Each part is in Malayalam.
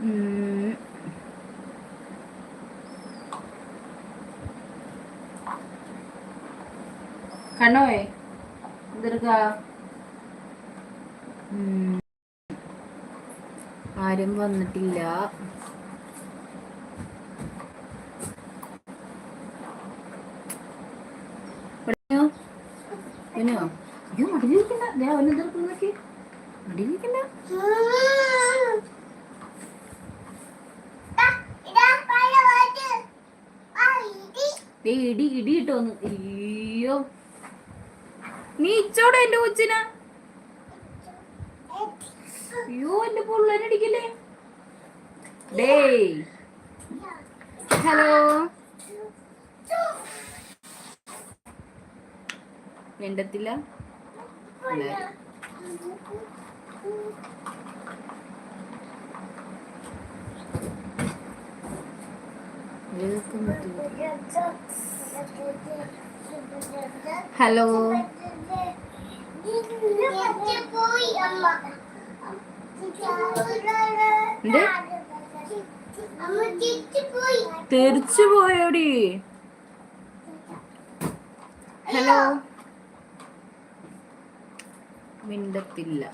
ഉം. കണ്ണോയേ ആരും വന്നിട്ടില്ല വിളിയോ? വിനോ? അയ്യോ, മടിയിലിരിക്കണ്ട. ദേ എന്തെടുക്കുന്നു നോക്കി. മടിയിലിരിക്കണ്ട. ദേ ഇടി ഇടി കിട്ടുമെന്ന് അയ്യോ. നീ ഇച്ചോടെ എന്റെ കൊച്ചിന്? അയ്യോ എന്റെ പിള്ളേരടിക്കില്ലേ ഡേ ഹലോ. വേണ്ടത്തില്ല ഹലോ തിരിച്ചു പോയോടി. ഹലോ മിണ്ടത്തില്ല.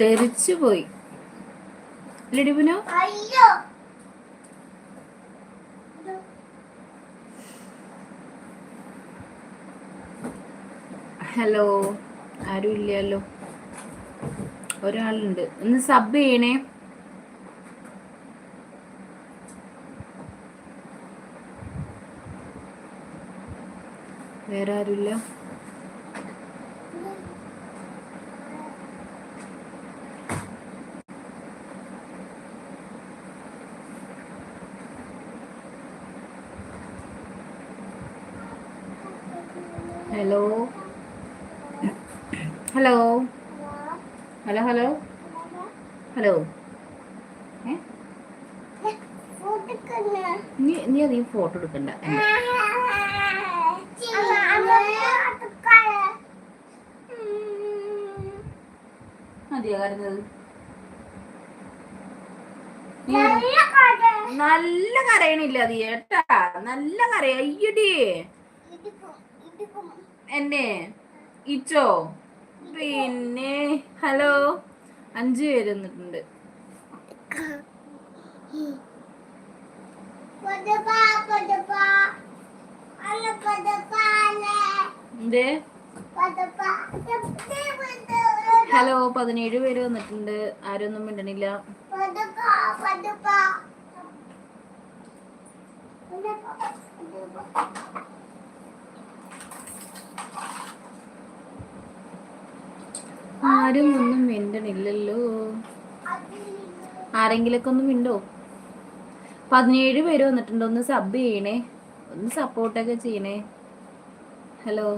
തെറിച്ചു പോയി അയ്യോ. ഹലോ. ആരും ഇല്ലല്ലോ. ഒരാളുണ്ട്. ഒന്ന് സബ് ചെയ്യണേ. വേറെ ആരുമില്ല. Hello hello hello hello hello നീ നീ നീ ഫോട്ടോ എടുക്കണ്ട. മതിയോ കരുന്നത് നീ നല്ല കരയണില്ല അത് ഏട്ടാ നല്ല കരയ അയ്യടി എന്നെ ഇച്ചോ പിന്നെ ഹലോ. അഞ്ചു പേര് വന്നിട്ടുണ്ട്. ഹലോ പതിനേഴ് പേര് വന്നിട്ടുണ്ട്. ആരൊന്നും മിണ്ടണില്ല. ആരും ഒന്നും മിണ്ടണില്ലല്ലോ. ആരെങ്കിലൊക്കെ ഒന്ന് മിണ്ടോ? പതിനേഴ് പേര് വന്നിട്ടുണ്ട്. ഒന്ന് സബ് ചെയ്യണേ. ഒന്ന് സപ്പോർട്ടൊക്കെ ചെയ്യണേ. ഹലോ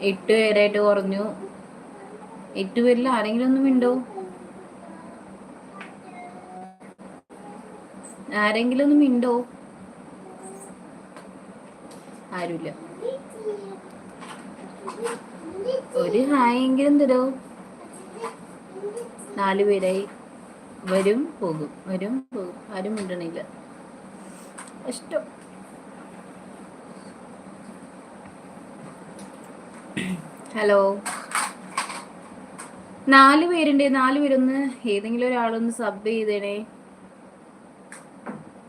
എട്ട് പേരായിട്ട് കുറഞ്ഞു. എട്ട് പേരിൽ ആരെങ്കിലും ഒന്നും മിണ്ടോ? ആരെങ്കിലും ഒന്നും മിണ്ടോ? ആരുമില്ല. ഒരു ഹായെങ്കിലും തരോ. നാല് പേരായി. വരും പോകും. വരും പോകും. ആരും മിണ്ടണില്ല. ഇഷ്ടം ഹലോ. നാല് പേരുണ്ട്. നാല് പേരൊന്ന് ഏതെങ്കിലും ഒരാളൊന്ന് സബ് ചെയ്തേണേ.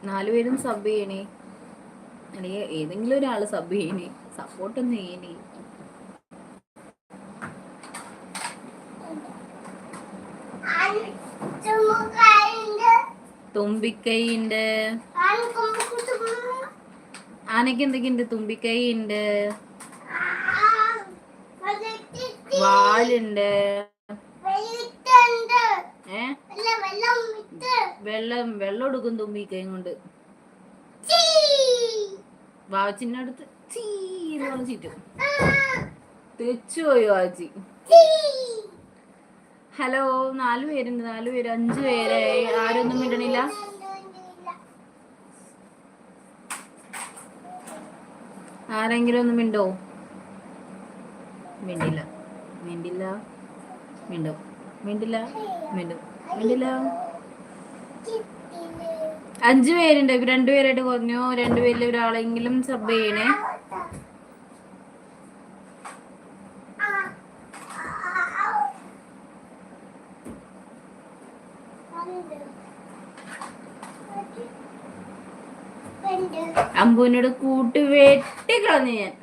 നാല് പേരും സബ് ചെയ്യണേ. അല്ലെങ്കിൽ ഏതെങ്കിലും ഒരാൾ സബ് ചെയ്യണേ. സപ്പോർട്ട് ഒന്ന് ചെയ്യണേ. തുമ്പിക്കൈ ഉണ്ട് ആനക്ക് എന്തൊക്കെയുണ്ട്? തുമ്പിക്കൈ വാലുണ്ട്. വെള്ളം വെള്ളം എടുക്കും തുമ്പിക്കൈ കൊണ്ട്. വാച്ചിനടുത്ത് ചീ എന്ന് വാച്ചി ഹലോ നാലു പേരുണ്ട് നാലു പേര് അഞ്ച് പേരായി. ആരൊന്നും മിണ്ടണില്ല ആരെങ്കിലും ഒന്ന് മിണ്ടോ? മിണ്ടില്ല. മിണ്ടില്ല. മിണ്ടോ? മിണ്ടില്ല. മിണ്ടും? മിണ്ടില്ല. അഞ്ചു പേരുണ്ട്. ഇപ്പൊ രണ്ടുപേരായിട്ട് കുറഞ്ഞു. രണ്ടുപേരിൽ ഒരാളെങ്കിലും സബ് ചെയ്യണേ. അമ്പുവിനോട് കൂട്ട് വെട്ടി കളഞ്ഞു ഞാൻ.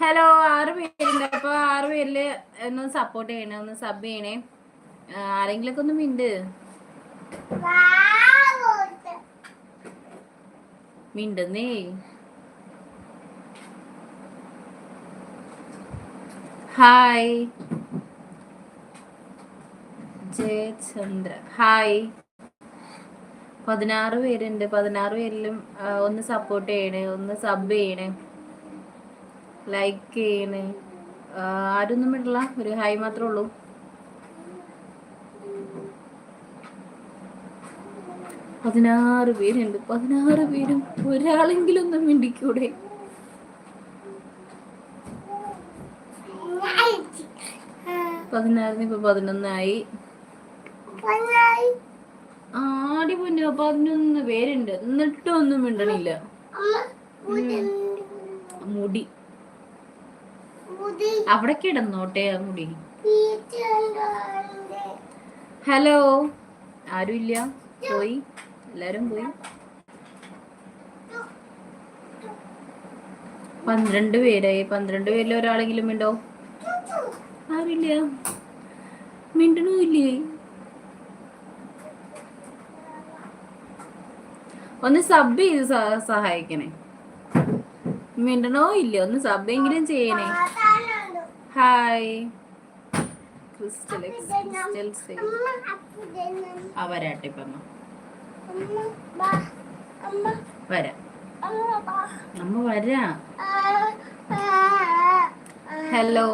ഹലോ ആറ് പേരുണ്ട്. അപ്പൊ ആറ് പേരിൽ ഒന്ന് സപ്പോർട്ട് ചെയ്യണേ ഒന്ന് സബ് ചെയ്യണേ. ആരെങ്കിലൊക്കെ ഒന്ന് മിണ്ട്. മിണ്ടുന്നേ. ഹായ് ജയചന്ദ്ര ഹായ് പതിനാറ് പേരുണ്ട്. പതിനാറ് പേരിലും ഒന്ന് സപ്പോർട്ട് ചെയ്യണേ ഒന്ന് സബ് ചെയ്യണേ ലൈക്ക് ചെയ്യണേ. ആരൊന്നും വിടില്ല ഒരു ഹായ് മാത്രമേ ഉള്ളൂ. പതിനാറ് പേരുണ്ട്. പതിനാറ് പേരും ഒരാളെങ്കിലും ഒന്ന് മിണ്ടിക്കൂടെ? പതിനാറിന് ഇപ്പൊ പതിനൊന്നായി. ആടി പൊന്നു. അപ്പൊ അതിനൊന്ന് പേരുണ്ട്. എന്നിട്ടും ഒന്നും മിണ്ടണില്ല മുടി അവിടെ കിടന്നോട്ടെ ആ മുടി. ഹലോ. ആരും ഇല്ല പോയി. എല്ലാരും പോയി. പന്ത്രണ്ട് പേരായി. പന്ത്രണ്ട് പേരിൽ ഒരാളെങ്കിലും മിണ്ടോ? ആരില്ല മിണ്ടണമില്ലേ ഒന്ന് സബ് ചെയ്ത് സഹായിക്കണേ. മിണ്ടണോ ഇല്ല? ഒന്ന് സബ് എങ്കിലും ചെയ്യണേ. ഹായ് ക്രിസ്റ്റൽ ക്രിസ്റ്റൽ സേ വരാ വരാട്ടെ പറഞ്ഞ വരാം. അമ്മ വരാ. ഹലോ